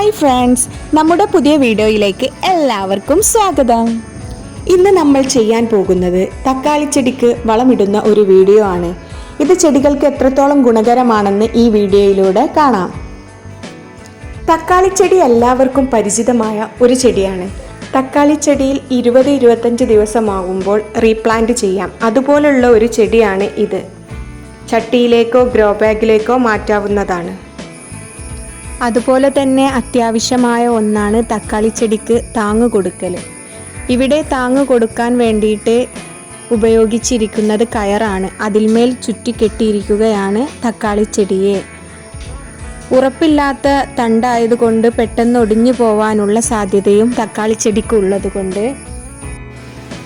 Hi friends നമ്മുടെ പുതിയ വീഡിയോയിലേക്ക് എല്ലാവർക്കും സ്വാഗതം. ഇന്ന് നമ്മൾ ചെയ്യാൻ പോകുന്നത് തക്കാളി ചെടിക്ക് വളമിടുന്ന ഒരു വീഡിയോ ആണ്. ഇത് ചെടികൾക്ക് എത്രത്തോളം ഗുണകരമാണെന്ന് ഈ വീഡിയോയിലൂടെ കാണാം. തക്കാളി ചെടി എല്ലാവർക്കും പരിചിതമായ ഒരു ചെടിയാണ്. തക്കാളി ചെടിയിൽ ഇരുപത് ഇരുപത്തഞ്ച് ദിവസമാകുമ്പോൾ റീപ്ലാന്റ് ചെയ്യാം. അതുപോലുള്ള ഒരു ചെടിയാണ് ഇത്. ചട്ടിയിലേക്കോ ഗ്രോ ബാഗിലേക്കോ മാറ്റാവുന്നതാണ്. അതുപോലെ തന്നെ അത്യാവശ്യമായ ഒന്നാണ് തക്കാളി ചെടിക്ക് താങ്ങ് കൊടുക്കൽ ഇവിടെ താങ്ങ് കൊടുക്കാൻ വേണ്ടിയിട്ട് ഉപയോഗിച്ചിരിക്കുന്നത് കയറാണ്. അതിന്മേൽ ചുറ്റിക്കെട്ടിയിരിക്കുകയാണ് തക്കാളി ചെടിയെ. ഉറപ്പില്ലാത്ത തണ്ടായതുകൊണ്ട് പെട്ടെന്ന് ഒടിഞ്ഞു പോവാനുള്ള സാധ്യതയും തക്കാളി ചെടിക്ക് ഉള്ളതുകൊണ്ട്.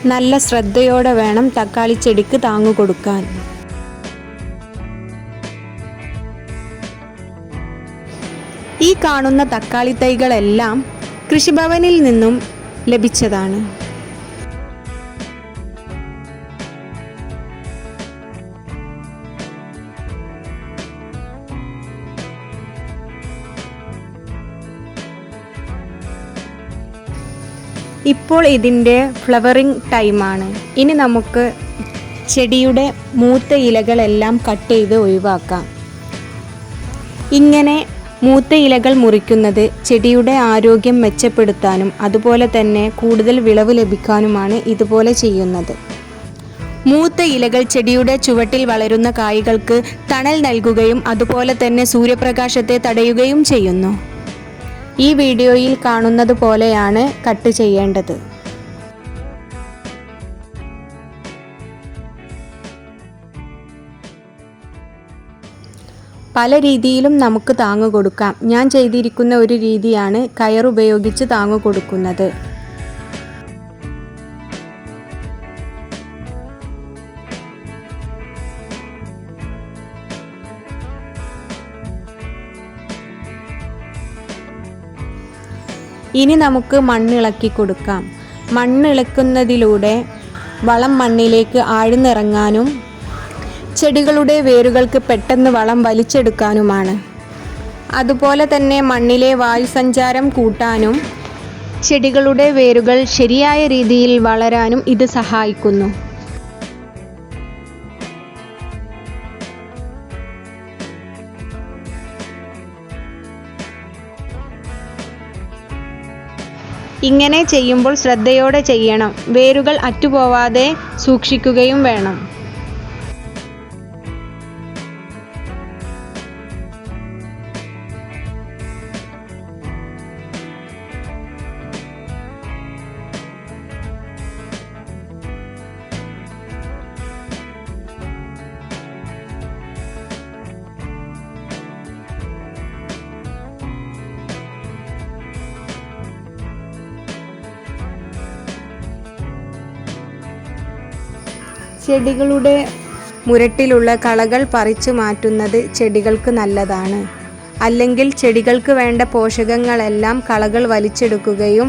നല്ല ശ്രദ്ധയോടെ വേണം തക്കാളി ചെടിക്ക് താങ്ങു കൊടുക്കാൻ. ഈ കാണുന്ന തക്കാളി തൈകളെല്ലാം കൃഷിഭവനിൽ നിന്നും ലഭിച്ചതാണ്. ഇപ്പോൾ ഇതിന്റെ ഫ്ലവറിങ് ടൈമാണ്. ഇനി നമുക്ക് ചെടിയുടെ മൂത്ത ഇലകളെല്ലാം കട്ട് ചെയ്ത് ഒഴിവാക്കാം. ഇങ്ങനെ മൂത്ത ഇലകൾ മുറിക്കുന്നത് ചെടിയുടെ ആരോഗ്യം മെച്ചപ്പെടുത്താനും അതുപോലെ തന്നെ കൂടുതൽ വിളവ് ലഭിക്കാനുമാണ് ഇതുപോലെ ചെയ്യുന്നത്. മൂത്ത ഇലകൾ ചെടിയുടെ ചുവട്ടിൽ വളരുന്ന കായ്കൾക്ക് തണൽ നൽകുകയും അതുപോലെ തന്നെ സൂര്യപ്രകാശത്തെ തടയുകയും ചെയ്യുന്നു. ഈ വീഡിയോയിൽ കാണുന്നത് പോലെയാണ് കട്ട് ചെയ്യേണ്ടത്. പല രീതിയിലും നമുക്ക് താങ്ങു കൊടുക്കാം. ഞാൻ ചെയ്തിരിക്കുന്ന ഒരു രീതിയാണ് കയർ ഉപയോഗിച്ച് താങ്ങു കൊടുക്കുന്നത്. ഇനി നമുക്ക് മണ്ണിളക്കി കൊടുക്കാം. മണ്ണിളക്കുന്നതിലൂടെ വളം മണ്ണിലേക്ക് ആഴ്ന്നിറങ്ങാനും ചെടികളുടെ വേരുകൾക്ക് പെട്ടെന്ന് വളം വലിച്ചെടുക്കാനുമാണ്. അതുപോലെ തന്നെ മണ്ണിലെ വായുസഞ്ചാരം കൂട്ടാനും ചെടികളുടെ വേരുകൾ ശരിയായ രീതിയിൽ വളരാനും ഇത് സഹായിക്കുന്നു. ഇങ്ങനെ ചെയ്യുമ്പോൾ ശ്രദ്ധയോടെ ചെയ്യണം. വേരുകൾ അറ്റുപോവാതെ സൂക്ഷിക്കുകയും വേണം. ചെടികളുടെ മുരട്ടിലുള്ള കളകൾ പറിച്ചു മാറ്റുന്നത് ചെടികൾക്ക് നല്ലതാണ്. അല്ലെങ്കിൽ ചെടികൾക്ക് വേണ്ട പോഷകങ്ങളെല്ലാം കളകൾ വലിച്ചെടുക്കുകയും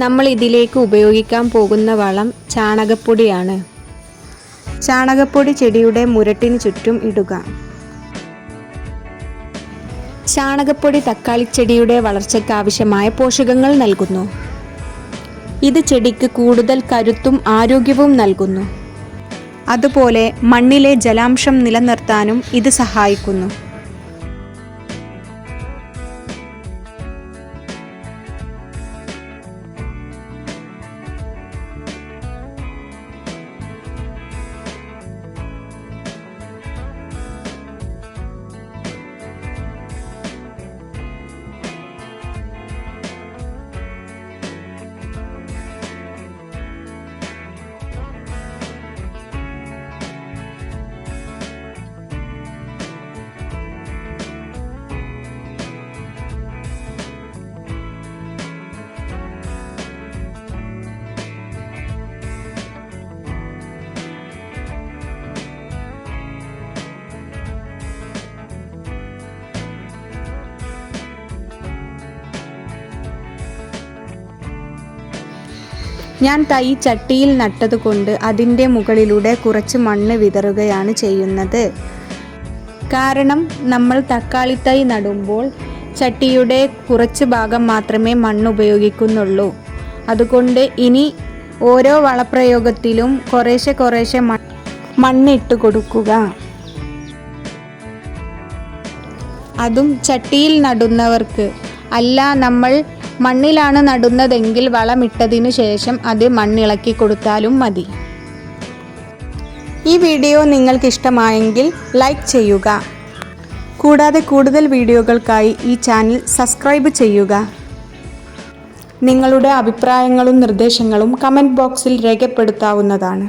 നമ്മൾ ഇതിലേക്ക് ഉപയോഗിക്കാൻ പോകുന്ന വളം ചാണകപ്പൊടിയാണ്. ചാണകപ്പൊടി ചെടിയുടെ മുരട്ടിന് ചുറ്റും ഇടുക. ചാണകപ്പൊടി തക്കാളി ചെടിയുടെ വളർച്ചയ്ക്ക് ആവശ്യമായ പോഷകങ്ങൾ നൽകുന്നു. ഇത് ചെടിക്ക് കൂടുതൽ കരുത്തും ആരോഗ്യവും നൽകുന്നു. അതുപോലെ മണ്ണിലെ ജലാംശം നിലനിർത്താനും ഇത് സഹായിക്കുന്നു. ഞാൻ തൈ ചട്ടിയിൽ നട്ടതുകൊണ്ട് അതിന്റെ മുകളിലൂടെ കുറച്ച് മണ്ണ് വിതറുകയാണ് ചെയ്യുന്നത്. കാരണം നമ്മൾ തക്കാളി തൈ നടുമ്പോൾ ചട്ടിയുടെ കുറച്ച് ഭാഗം മാത്രമേ മണ്ണ് ഉപയോഗിക്കുന്നുള്ളൂ. അതുകൊണ്ട് ഇനി ഓരോ വളപ്രയോഗത്തിലും കുറേശ്ശെ കുറേശ്ശെ മണ്ണിട്ട് കൊടുക്കുക. അതും ചട്ടിയിൽ നടുന്നവർക്ക് അല്ല നമ്മൾ മണ്ണിലാണ് നടുന്നതെങ്കിൽ വളമിട്ടതിനു ശേഷം അത് മണ്ണിളക്കി കൊടുത്താലും മതി. ഈ വീഡിയോ നിങ്ങൾക്ക് ഇഷ്ടമായെങ്കിൽ ലൈക്ക് ചെയ്യുക. കൂടാതെ കൂടുതൽ വീഡിയോകൾക്കായി ഈ ചാനൽ സബ്സ്ക്രൈബ് ചെയ്യുക. നിങ്ങളുടെ അഭിപ്രായങ്ങളും നിർദ്ദേശങ്ങളും കമന്റ് ബോക്സിൽ രേഖപ്പെടുത്താവുന്നതാണ്.